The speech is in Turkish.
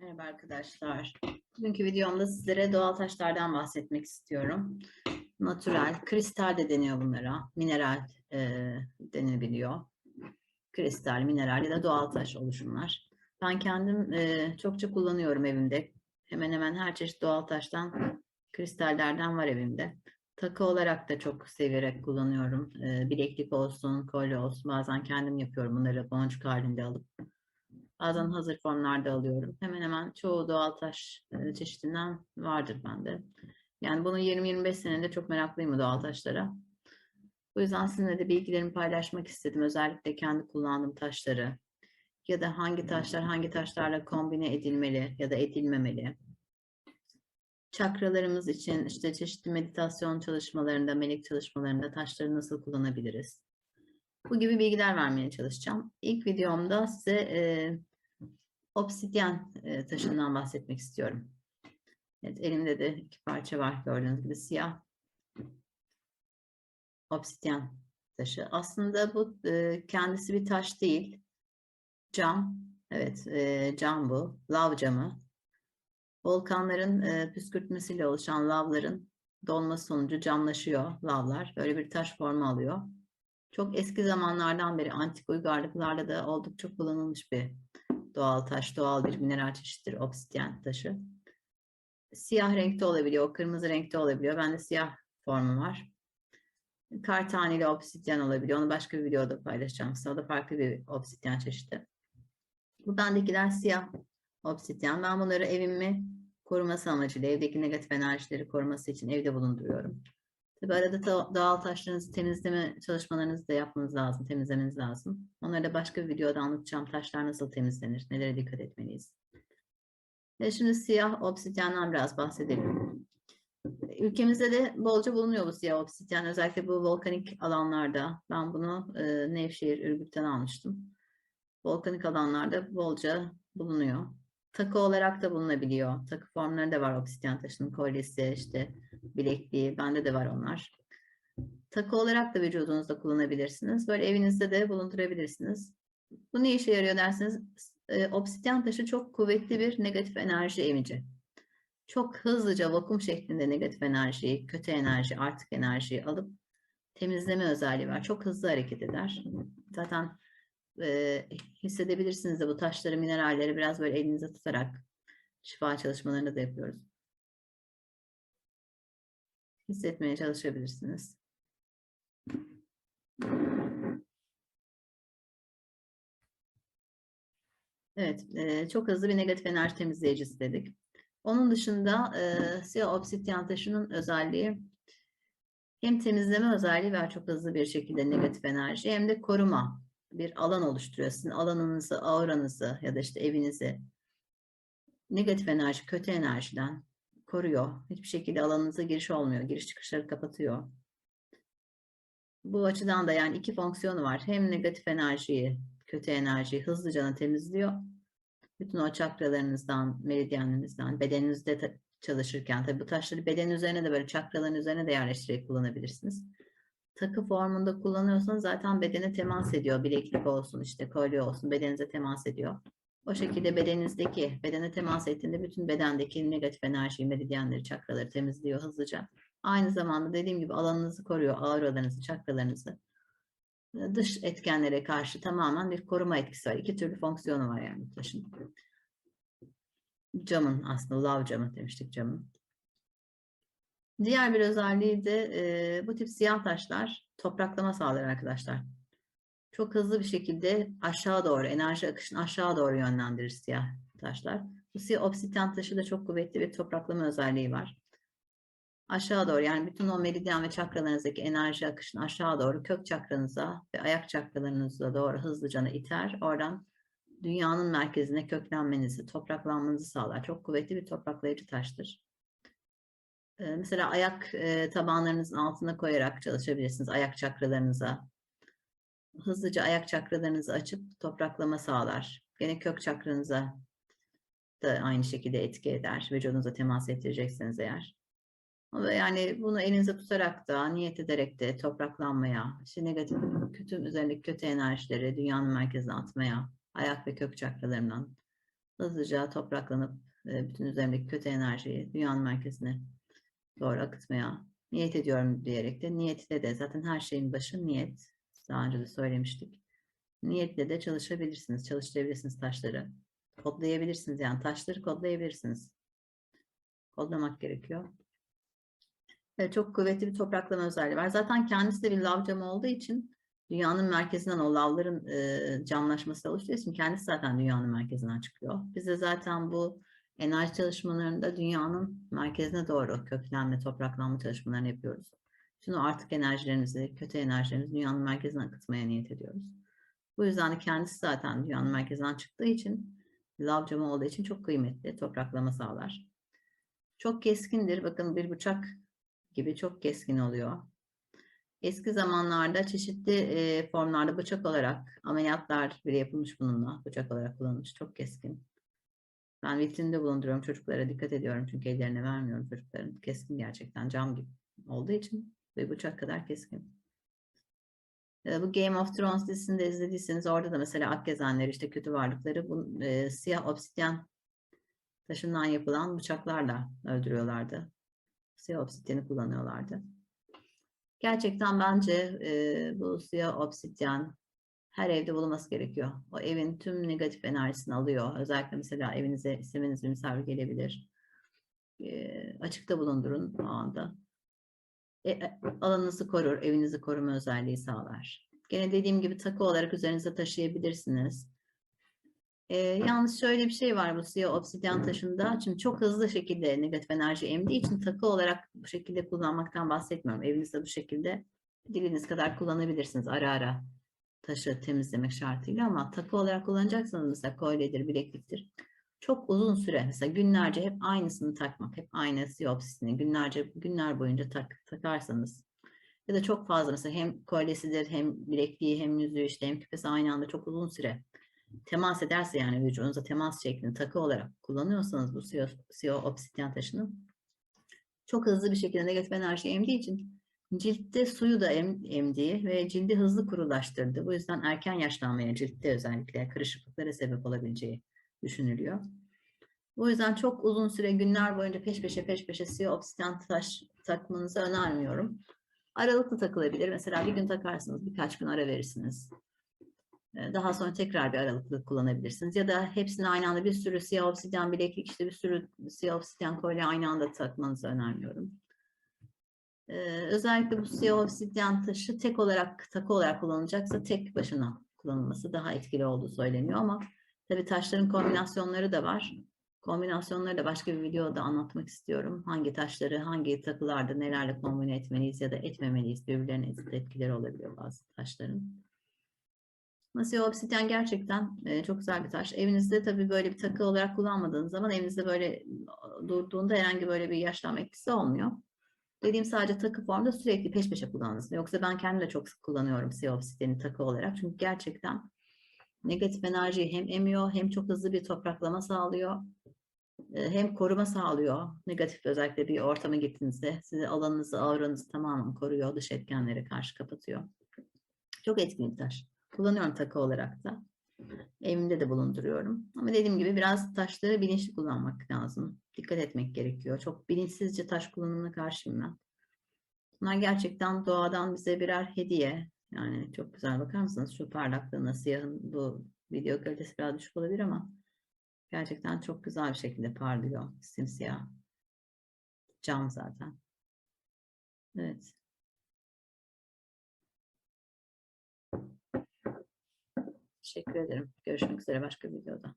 Merhaba arkadaşlar. Bugünkü videomda sizlere doğal taşlardan bahsetmek istiyorum. Natürel, kristal de deniyor bunlara. Mineral e, denebiliyor. Kristal, mineral ya da doğal taş oluşumlar. Ben kendim e, çokça kullanıyorum evimde. Hemen hemen her çeşit doğal taştan, kristallerden var evimde. Takı olarak da çok severek kullanıyorum. E, bileklik olsun, kolye olsun. Bazen kendim yapıyorum bunları boncuk halinde alıp. Bazen hazır formlarda alıyorum. Hemen hemen çoğu doğal taş e, çeşidinden vardır bende. Yani bunu 20-25 senede çok meraklıyım doğal taşlara. Bu yüzden sizinle de bilgilerimi paylaşmak istedim. Özellikle kendi kullandığım taşları ya da hangi taşlar hangi taşlarla kombine edilmeli ya da edilmemeli. Çakralarımız için işte çeşitli meditasyon çalışmalarında, melek çalışmalarında taşları nasıl kullanabiliriz? Bu gibi bilgiler vermeye çalışacağım. İlk videomda size e, obsidyen e, taşından bahsetmek istiyorum. Evet, elimde de iki parça var gördüğünüz gibi siyah obsidyen taşı. Aslında bu e, kendisi bir taş değil. Cam. Evet, e, cam bu. Lav camı. Volkanların e, püskürtmesiyle oluşan lavların donması sonucu camlaşıyor lavlar. Böyle bir taş formu alıyor. Çok eski zamanlardan beri antik uygarlıklarda da oldukça kullanılmış bir doğal taş, doğal bir mineral çeşididir obsidyen taşı. Siyah renkte olabiliyor, kırmızı renkte olabiliyor. Bende siyah formu var. Kar taneli obsidyen olabiliyor. Onu başka bir videoda paylaşacağım size. O da farklı bir obsidyen çeşidi. Bu bendekiler siyah obsidyen. Ben bunları evimi koruması amacıyla, evdeki negatif enerjileri koruması için evde bulunduruyorum. Tabi arada doğal taşlarınızı temizleme çalışmalarınızı da yapmanız lazım, temizlemeniz lazım. Onları da başka bir videoda anlatacağım. Taşlar nasıl temizlenir, nelere dikkat etmeliyiz. Ve şimdi siyah obsidyenden biraz bahsedelim. Ülkemizde de bolca bulunuyor bu siyah obsidyen. Özellikle bu volkanik alanlarda. Ben bunu e, Nevşehir, Ürgüp'ten almıştım. Volkanik alanlarda bolca bulunuyor. Takı olarak da bulunabiliyor. Takı formları da var obsidyen taşının kolyesi, işte bilekliği, bende de var onlar. Takı olarak da vücudunuzda kullanabilirsiniz. Böyle evinizde de bulundurabilirsiniz. Bu ne işe yarıyor derseniz, e, obsidyen taşı çok kuvvetli bir negatif enerji emici. Çok hızlıca vakum şeklinde negatif enerjiyi, kötü enerji, artık enerjiyi alıp temizleme özelliği var. Çok hızlı hareket eder. Zaten e, hissedebilirsiniz de bu taşları, mineralleri biraz böyle elinize tutarak şifa çalışmalarını da yapıyoruz. Hissetmeye çalışabilirsiniz. Evet, çok hızlı bir negatif enerji temizleyicisi dedik. Onun dışında siyah obsidyen taşının özelliği hem temizleme özelliği var çok hızlı bir şekilde negatif enerji hem de koruma bir alan oluşturuyor. Sizin alanınızı, auranızı ya da işte evinizi negatif enerji, kötü enerjiden koruyor. Hiçbir şekilde alanınıza giriş olmuyor. Giriş çıkışları kapatıyor. Bu açıdan da yani iki fonksiyonu var. Hem negatif enerjiyi, kötü enerjiyi hızlıca temizliyor. Bütün o çakralarınızdan, meridyenlerinizden, bedeninizde çalışırken tabii bu taşları beden üzerine de böyle çakraların üzerine de yerleştirerek kullanabilirsiniz. Takı formunda kullanıyorsanız zaten bedene temas ediyor. Bileklik olsun, işte kolye olsun bedeninize temas ediyor. O şekilde bedeninizdeki, bedene temas ettiğinde bütün bedendeki negatif enerjiyi, meridyenleri, çakraları temizliyor hızlıca. Aynı zamanda dediğim gibi alanınızı koruyor, auralarınızı, çakralarınızı. Dış etkenlere karşı tamamen bir koruma etkisi var. İki türlü fonksiyonu var yani taşın. Camın aslında lav camı demiştik camın. Diğer bir özelliği de e, bu tip siyah taşlar topraklama sağlar arkadaşlar. Çok hızlı bir şekilde aşağı doğru, enerji akışını aşağı doğru yönlendirir siyah taşlar. Bu siyah obsidyen taşı da çok kuvvetli bir topraklama özelliği var. Aşağı doğru yani bütün o meridyen ve çakralarınızdaki enerji akışını aşağı doğru kök çakranıza ve ayak çakralarınıza doğru hızlıca iter. Oradan dünyanın merkezine köklenmenizi, topraklanmanızı sağlar. Çok kuvvetli bir topraklayıcı taştır. Ee, Mesela ayak e, tabanlarınızın altına koyarak çalışabilirsiniz ayak çakralarınıza. Hızlıca ayak çakralarınızı açıp topraklama sağlar. Gene kök çakranıza da aynı şekilde etki eder. Vücudunuza temas ettirecekseniz eğer. Yani bunu elinize tutarak da, niyet ederek de topraklanmaya, işte negatif, kötü üzerindeki kötü enerjileri dünyanın merkezine atmaya, ayak ve kök çakralarından hızlıca topraklanıp e, bütün üzerindeki kötü enerjiyi dünyanın merkezine doğru akıtmaya niyet ediyorum diyerek de niyetle de zaten her şeyin başı niyet. Daha önce de söylemiştik. Niyetle de çalışabilirsiniz, çalıştırabilirsiniz taşları. Kodlayabilirsiniz yani taşları kodlayabilirsiniz. Kodlamak gerekiyor. Evet, çok kuvvetli bir topraklama özelliği var. Zaten kendisi de bir lav camı olduğu için dünyanın merkezinden o lavların e, camlaşması oluştuğu için kendisi zaten dünyanın merkezinden çıkıyor. Biz de zaten bu enerji çalışmalarında dünyanın merkezine doğru köklenme, topraklanma çalışmalarını yapıyoruz. Şimdi artık enerjilerimizi, kötü enerjilerimizi dünyanın merkezine akıtmaya niyet ediyoruz. Bu yüzden de kendisi zaten dünyanın merkezinden çıktığı için, lav camı olduğu için çok kıymetli, topraklama sağlar. Çok keskindir. Bakın bir bıçak gibi çok keskin oluyor. Eski zamanlarda çeşitli e, formlarda bıçak olarak ameliyatlar bile yapılmış bununla. Bıçak olarak kullanılmış. Çok keskin. Ben vitrinde bulunduruyorum. Çocuklara dikkat ediyorum. Çünkü ellerine vermiyorum çocukların. Keskin gerçekten cam gibi olduğu için. Ve bıçak kadar keskin. Bu Game of Thrones dizisinde izlediyseniz orada da mesela Akgezenler işte kötü varlıkları bu e, siyah obsidyen taşından yapılan bıçaklarla öldürüyorlardı. Siyah obsidyeni kullanıyorlardı. Gerçekten bence e, bu siyah obsidyen her evde bulunması gerekiyor. O evin tüm negatif enerjisini alıyor. Özellikle mesela evinize istemeniz bir misafir gelebilir. E, açıkta bulundurun o anda. E, e, alanınızı korur, evinizi koruma özelliği sağlar. Gene dediğim gibi takı olarak üzerinize taşıyabilirsiniz. E, yalnız şöyle bir şey var bu siyah obsidyen taşında. Şimdi çok hızlı şekilde negatif enerji emdiği için takı olarak bu şekilde kullanmaktan bahsetmiyorum. Evinizde bu şekilde diliniz kadar kullanabilirsiniz ara ara taşı temizlemek şartıyla ama takı olarak kullanacaksanız mesela kolyedir, bilekliktir. Çok uzun süre mesela günlerce hep aynısını takmak, hep aynı siyah obsidiyeni günlerce günler boyunca tak, takarsanız ya da çok fazla mesela hem kolyesidir hem bilekliği hem yüzüğü işte hem küpesi aynı anda çok uzun süre temas ederse yani vücudunuza temas şeklini takı olarak kullanıyorsanız bu siyah, siyah obsidyen taşını çok hızlı bir şekilde negatif enerji emdiği için ciltte suyu da em, emdiği ve cildi hızlı kurulaştırdı. Bu yüzden erken yaşlanmaya ciltte özellikle kırışıklıklara sebep olabileceği düşünülüyor. Bu yüzden çok uzun süre günler boyunca peş peşe peş peşe siyah obsidyen taş takmanızı önermiyorum. Aralıklı takılabilir. Mesela bir gün takarsınız, birkaç gün ara verirsiniz. Daha sonra tekrar bir aralıklı kullanabilirsiniz. Ya da hepsini aynı anda bir sürü siyah obsidyen bileklik, işte bir sürü siyah obsidyen kolye aynı anda takmanızı önermiyorum. Ee, özellikle bu siyah obsidyen taşı tek olarak, takı olarak kullanılacaksa tek başına kullanılması daha etkili olduğu söyleniyor ama tabii taşların kombinasyonları da var. Kombinasyonları da başka bir videoda anlatmak istiyorum. Hangi taşları, hangi takılarda nelerle kombine etmeliyiz ya da etmemeliyiz. Birbirlerine etkileri olabiliyor bazı taşların. Masio obsidyen gerçekten e, çok güzel bir taş. Evinizde tabii böyle bir takı olarak kullanmadığınız zaman evinizde böyle durduğunda herhangi böyle bir yaşlanma etkisi olmuyor. Dediğim sadece takı formda sürekli peş peşe kullanınız. Yoksa ben kendim de çok sık kullanıyorum siyah obsidyeni takı olarak. Çünkü gerçekten negatif enerjiyi hem emiyor hem çok hızlı bir topraklama sağlıyor. E, hem koruma sağlıyor. Negatif özellikle bir ortama gittiğinizde sizi alanınızı, auranızı tamamen koruyor. Dış etkenlere karşı kapatıyor. Çok etkili taş. Kullanıyorum takı olarak da. Evimde de bulunduruyorum. Ama dediğim gibi biraz taşları bilinçli kullanmak lazım. Dikkat etmek gerekiyor. Çok bilinçsizce taş kullanımına karşıyım ben. Bunlar gerçekten doğadan bize birer hediye. Yani çok güzel bakar mısınız? Şu parlaklığına siyahın bu video kalitesi biraz düşük olabilir ama gerçekten çok güzel bir şekilde parlıyor. Simsiyah. Cam zaten. Evet. Teşekkür ederim. Görüşmek üzere başka videoda.